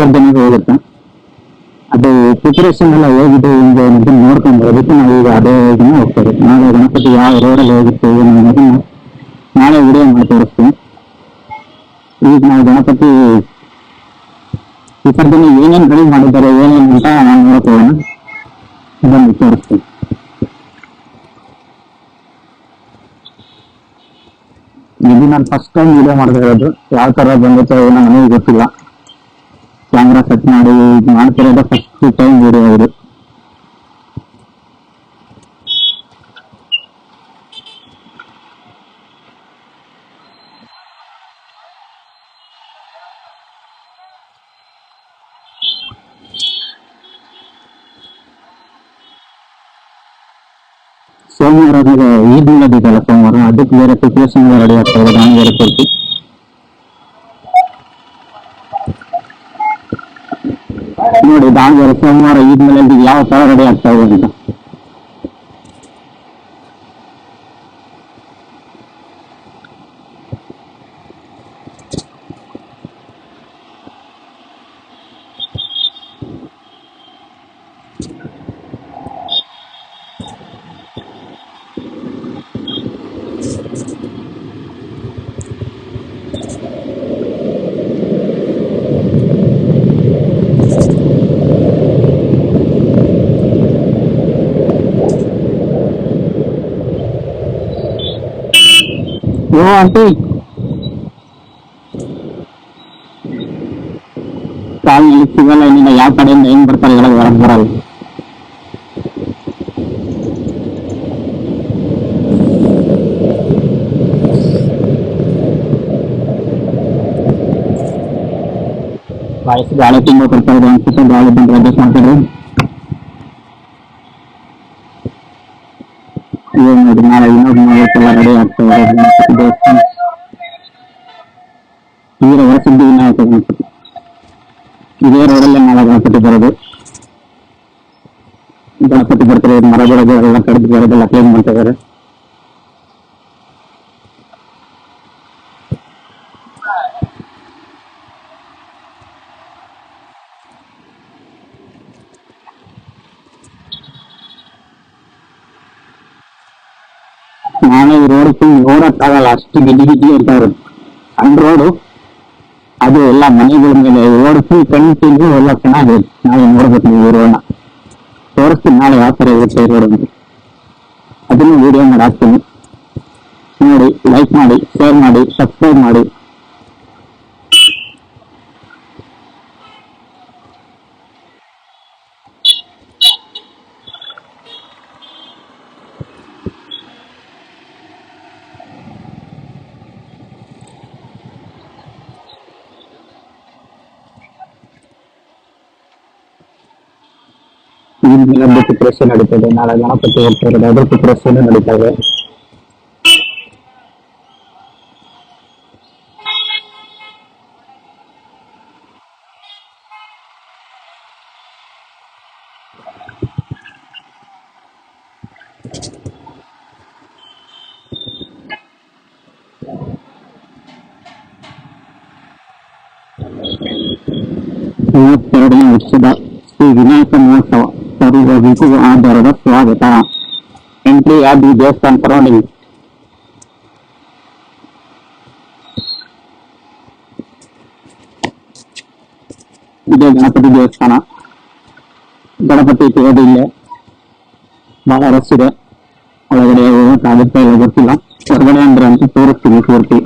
ಸ್ಪರ್ಧೆಗೆ ಹೋಗುತ್ತೆ ಅದು ಪ್ರಿಪರೇಷನ್ ಎಲ್ಲ ಹೇಗಿದೆ ಅನ್ನೋದನ್ನ ನೋಡ್ಕೊಂಡು ಅದಕ್ಕೆ ನಾವು ಈಗ ಅದೇ ಹೋಗ್ತೇವೆ ನಾಳೆ ಗಣಪತಿ ಯಾವ ರೋಡಲ್ಲಿ ಹೋಗುತ್ತೆ ನಾಳೆ ವಿಡಿಯೋ ಮಾಡಿ ಈಗ ನಾವು ಗಣಪತಿ ವಿಸರ್ಜನೆ ಏನೇನು ರೆಡಿ ಮಾಡಿದ್ದಾರೆ ಏನೇನು ಅಂತ ನಾನು ನೋಡ್ಕೊಳ್ಳೋಣ ಇದನ್ನು ತೋರಿಸ್ತೀನಿ ಇಲ್ಲಿ ನಾನು ಫಸ್ಟ್ ಟೈಮ್ ವಿಡಿಯೋ ಮಾಡ್ತಾ ಯಾವ ತರ ಏನೋ ನನಗೆ ಗೊತ್ತಿಲ್ಲ அதான் சச்சின் ஆடு மாணத்திலோட ஃபர்ஸ்ட் ஷூட்டாகவும் ஓடும் வரும் அதுக்கு வேற சுச்சுவேஷன் வேற அடையாத்தான் வேற பொறுத்து ನೋಡಿ ದಾಂಡೇಲಿ ಸೋಮವಾರ ಈದ್ ಮೇಲೆ ಯಾವ ತವರಡಿ ಆಗ್ತಾ ಇದೆ ಅಂತ Go on, take. ತಾಯಿ ಸಿಗಲ್ಲ ನಿನ್ನ ಯಾವ ಕಡೆಯಿಂದ ಏನ್ ಬರ್ತಾರೆ ಹೇಳೋದು ಹೊರಗೆ ಬರಲ್ಲ ಬಾಳಿಸಿ ಬಾಳೆ ತಿಂಗಳು ಕೊಡ್ತಾ ಇದ್ದಾರೆ ಅನ್ಸುತ್ತೆ ಬಾಳೆ ಬಂದು ಅಡ್ಜಸ್ಟ್ ಮಾಡ್ತಾರೆ ಇವನು ನಾಳೆ ಇನ್ನೊಬ್ಬ ನಾಲ್ಕೆಲ್ಲ ರೆಡಿ ಆಗ್ತದೆ ದೇವಸ್ಥಾನ ಇವರ ವರಸಿದ್ಧಿ ವಿನಾಯಕ ಗಣಪತಿ ಇದೇ ರೋಡಲ್ಲೇ ನಾಳೆ ಗಣಪತಿ ಬರೋದು ಗಣಪತಿ ಬರ್ತಾರೆ ಮರ ಬೆಳೆದು ಎಲ್ಲ ಕಡಿದು ಬರೋದೆಲ್ಲ ಕ್ಲೀನ್ ಮಾಡ್ತಿದ್ದಾರೆ நாளை ஓட ஓடட்டாக லாஸ்ட்டு கிட்டிக்கிட்டே இருக்காரு அந்த ரோடு அது எல்லாம் மனிதர்கள் ஓடுக்கு பெண் தீர்வு எல்லாம் கிணாது நாளை மூடப்பட்டு ஒரு வேணாம் போகிறதுக்கு நாளை ஆத்திரை வீட்டை ரோடு வீடியோ நடத்தணும் முன்னாடி லைக் மாடி ஷேர் மாடி சப்ஸ்கிரைப் மாடி இந்தியிலிருந்து டிப்ரெஷன் எடுத்தது நாளை நாற்பத்தி எட்டு வருடம் டிப்ரெஷனும் எடுத்தது ಮೂವತ್ತೆರಡನೇ services are developed for data entry at the based on surroundings. ಇದೆ ಗಣಪತಿ ದೇವಸ್ಥಾನ ಗಣಪತಿ ಸಿಗೋದು ಇಲ್ಲೇ ಬಹಳ ರಶ್ ಇದೆ ಒಳಗಡೆ ಹೋಗಕ್ಕಾಗುತ್ತೆ ಇಲ್ಲ ಗೊತ್ತಿಲ್ಲ ಹೊರಗಡೆ ಅಂದ್ರೆ ಅಂತ ತೋರಿಸ್ತೀವಿ ಪೂರ್ತಿ